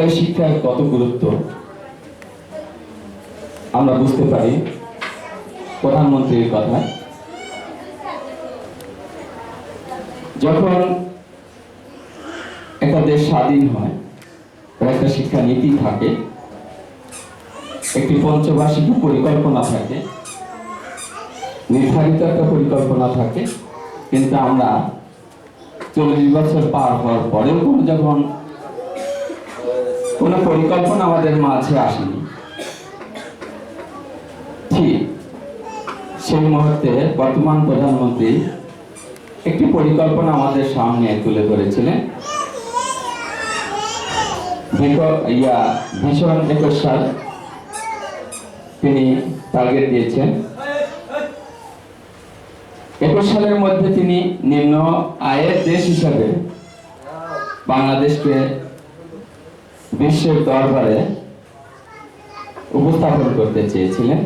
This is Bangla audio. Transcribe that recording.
বিদ্যালয় শিক্ষার কত গুরুত্ব? আমরা বুঝতে পারি। প্রধানমন্ত্রীর কথায় যখন একটা দেশ স্বাধীন হয় একটা শিক্ষা নীতি থাকে, একটি পঞ্চবার্ষিক পরিকল্পনা থাকে, নির্ধারিত একটা পরিকল্পনা থাকে, কিন্তু আমরা চল্লিশ বছর পার হওয়ার পরেও যখন কোনো পরিকল্পনা আমাদের মাঝে আসেনি। ঠিক সেই মুহূর্তে বর্তমান প্রধানমন্ত্রী একটি পরিকল্পনা আমাদের সামনে তুলে ধরেছিলেন। ইয়া, ভীষণ একুশ সাল তিনি টার্গেট দিয়েছেন। একুশ সালের মধ্যে তিনি নিম্ন আয়ের দেশ হিসাবে বাংলাদেশকে বিশ্বের দরবারে উপস্থাপন করতে চেয়েছিলেন।